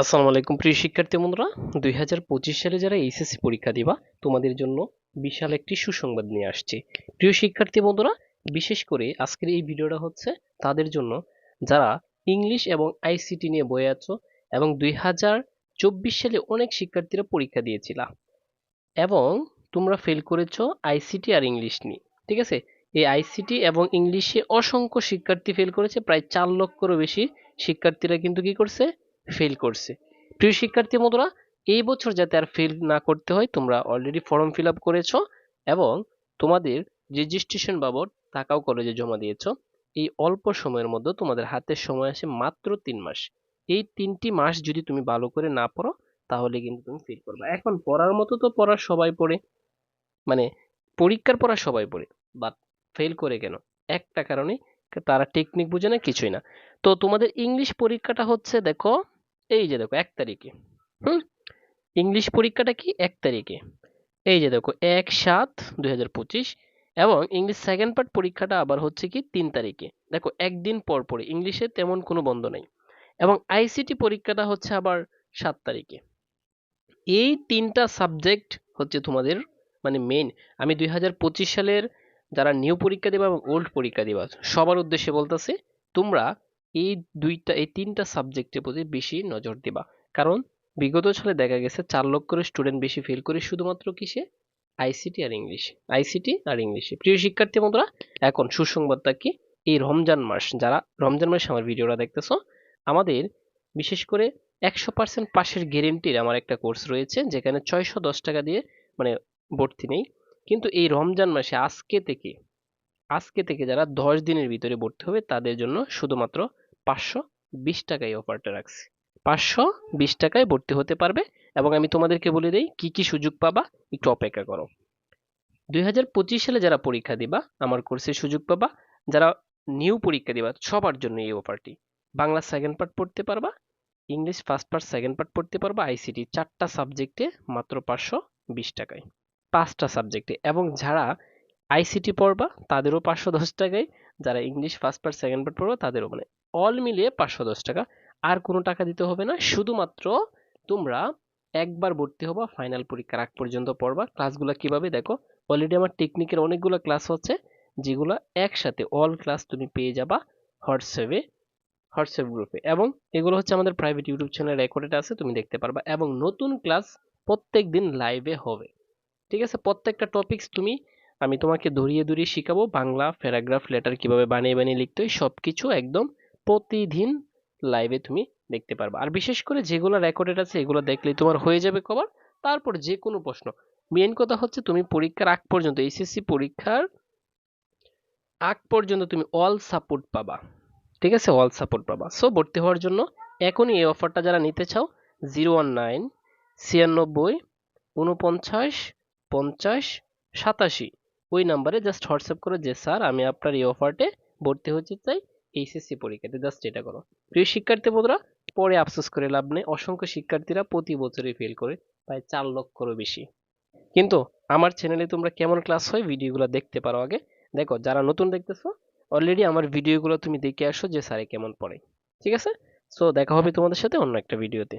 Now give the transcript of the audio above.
আসসালামু আলাইকুম। প্রিয় শিক্ষার্থী বন্ধুরা, দুই হাজার পঁচিশ সালে যারা এইচএসসি পরীক্ষা দিবা, তোমাদের জন্য বিশাল একটি সুসংবাদ নিয়ে আসছে। প্রিয় শিক্ষার্থী বন্ধুরা, বিশেষ করে আজকের এই ভিডিওটা হচ্ছে তাদের জন্য যারা ইংলিশ এবং আইসিটি নিয়ে বয়ে আছো এবং দুই সালে অনেক শিক্ষার্থীরা পরীক্ষা দিয়েছিলা এবং তোমরা ফেল করেছ আইসিটি আর ইংলিশ নিয়ে, ঠিক আছে? এই আইসিটি এবং ইংলিশে অসংখ্য শিক্ষার্থী ফেল করেছে, প্রায় চার লক্ষেরও বেশি শিক্ষার্থীরা কিন্তু কি করছে? ফেল করছে। প্রিয় শিক্ষার্থী বন্ধুরা, এই বছর যাতে আর ফেল না করতে হয়, তোমরা অলরেডি ফর্ম ফিল আপ করেছ এবং তোমাদের রেজিস্ট্রেশন বাবদ টাকাও কলেজে জমা দিয়েছ। এই অল্প সময়ের মধ্যে তোমাদের হাতে সময় আসে মাত্র তিন মাস। এই তিনটি মাস যদি তুমি ভালো করে না পড়ো, তাহলে কিন্তু তুমি ফেল করবে। এখন পড়ার মতো তো পড়া সবাই পড়ে। মানে পরীক্ষার পড়া সবাই পড়ে। বাট ফেল করে কেন? একটা কারণে তারা টেকনিক বুঝে না, কিছুই না। তো তোমাদের ইংলিশ পরীক্ষাটা হচ্ছে, দেখো এই যে দেখো, এক তারিখে। হুম? ইংলিশ পরীক্ষাটা কি? এক তারিখে। এই যে দেখো, এক সাত দুই এবং ইংলিশ সেকেন্ড পার্ট পরীক্ষাটা আবার হচ্ছে কি তিন তারিখে। দেখো, একদিন পর পরে ইংলিশে তেমন কোনো বন্ধ নেই। এবং আইসিটি পরীক্ষাটা হচ্ছে আবার সাত তারিখে। এই তিনটা সাবজেক্ট হচ্ছে তোমাদের মানে মেইন আমি দুই হাজার পঁচিশ সালের যারা নিউ পরীক্ষা দিবা এবং ওল্ড পরীক্ষা দিবা, সবার উদ্দেশ্যে বলতেছি, তোমরা এই দুইটা, এই তিনটা সাবজেক্টের প্রতি বেশি নজর দিবা। কারণ বিগত সালে দেখা গেছে চার লক্ষের স্টুডেন্ট বেশি ফেল করে শুধুমাত্র কিসে? আইসিটি আর ইংলিশ আইসিটি আর ইংলিশে প্রিয় শিক্ষার্থী বন্ধুরা, এখন সুসংবাদটা কি? এই রমজান মাস, যারা রমজান মাসে আমার ভিডিওটা দেখতেছো, আমাদের বিশেষ করে একশো পার্সেন্ট পাশের গ্যারেন্টির আমার একটা কোর্স রয়েছে, যেখানে ছয়শো দশ টাকা দিয়ে মানে ভর্তি নেই। কিন্তু এই রমজান মাসে আজকে থেকে আজকে থেকে যারা দশ দিনের ভিতরে ভর্তি হবে, তাদের জন্য শুধুমাত্র পাঁচশো বিশ টাকায় অফারটা রাখছি। পাঁচশো বিশ টাকায় ভর্তি হতে পারবে এবং আমি তোমাদেরকে বলে দিই, কি কি সুযোগ পাবা একটু অপেক্ষা করো। দুই সালে যারা পরীক্ষা দিবা, আমার কোর্সে সুযোগ পাবা। যারা নিউ পরীক্ষা দিবা, সবার জন্য এই অফারটি বাংলা সেকেন্ড পার্ট পড়তে পারবা English first part second part পড়তে পারবা আইসিটি চারটা সাবজেক্টে মাত্র পাঁচশো বিশ টাকায়। পাঁচটা সাবজেক্টে এবং যারা আইসিটি পড়বা, তাদেরও পাঁচশো দশ টাকায়। যারা English first part second part পড়বা, তাদেরও মানে অল মিলিয়ে পাঁচশো দশ টাকা। আর কোনো টাকা দিতে হবে না, শুধুমাত্র তোমরা একবার ভর্তি হবা ফাইনাল পরীক্ষার আগ পর্যন্ত পড়বা। ক্লাসগুলো কীভাবে দেখো অলরেডি আমার টেকনিকের অনেকগুলো ক্লাস হচ্ছে, যেগুলো একসাথে অল ক্লাস তুমি পেয়ে যাবা হোয়াটসঅ্যাপে, হোয়াটসঅ্যাপ গ্রুপে এবং এগুলো হচ্ছে আমাদের প্রাইভেট ইউটিউব চ্যানেল রেকর্ডেড আছে, তুমি দেখতে পারবা। এবং নতুন ক্লাস প্রত্যেক দিন লাইভে হবে। ঠিক আছে? প্রত্যেকটা টপিকস তুমি আমি তোমাকে ধরিয়ে ধরিয়ে শিখাবো বাংলা প্যারাগ্রাফ লেটার কীভাবে বানিয়ে বানিয়ে লিখতে হয়। সব কিছু একদম প্রতিদিন লাইভে তুমি দেখতে পারবে। আর বিশেষ করে যেগুলো রেকর্ডেড আছে, এগুলো দেখলেই তোমার হয়ে যাবে কভার। তারপর যে কোনো প্রশ্ন। মেন কথা হচ্ছে তুমি পরীক্ষার আগ পর্যন্ত এইচএসসি পরীক্ষার আগ পর্যন্ত তুমি অল সাপোর্ট পাবা। ঠিক আছে? অল সাপোর্ট পাবা। সো ভর্তি হওয়ার জন্য এখনই এই অফারটা যারা নিতে চাও জিরো ওয়ান নাইন ছিয়ানব্বই উনপঞ্চাশ পঞ্চাশ, সাতাশি। ওই নাম্বারে জাস্ট হোয়াটসঅ্যাপ করো যে, স্যার, আমি আপনার এই অফারটে ভর্তি হতে চাই এইচএসসি পরীক্ষাতে জাস্ট এটা করো। প্রিয় শিক্ষার্থী বন্ধুরা পরে আফসোস করে লাভ নেই। অসংখ্য শিক্ষার্থীরা প্রতি বছরই ফেল করে, প্রায় চার লক্ষরও বেশি। কিন্তু আমার চ্যানেলে তোমরা কেমন ক্লাস হয় ভিডিওগুলো দেখতে পারো আগে। দেখো, যারা নতুন দেখতেছো অলরেডি আমার ভিডিওগুলো তুমি দেখে আসো যে, স্যারে কেমন পড়ে। ঠিক আছে? সো দেখা হবে তোমাদের সাথে অন্য একটা ভিডিওতে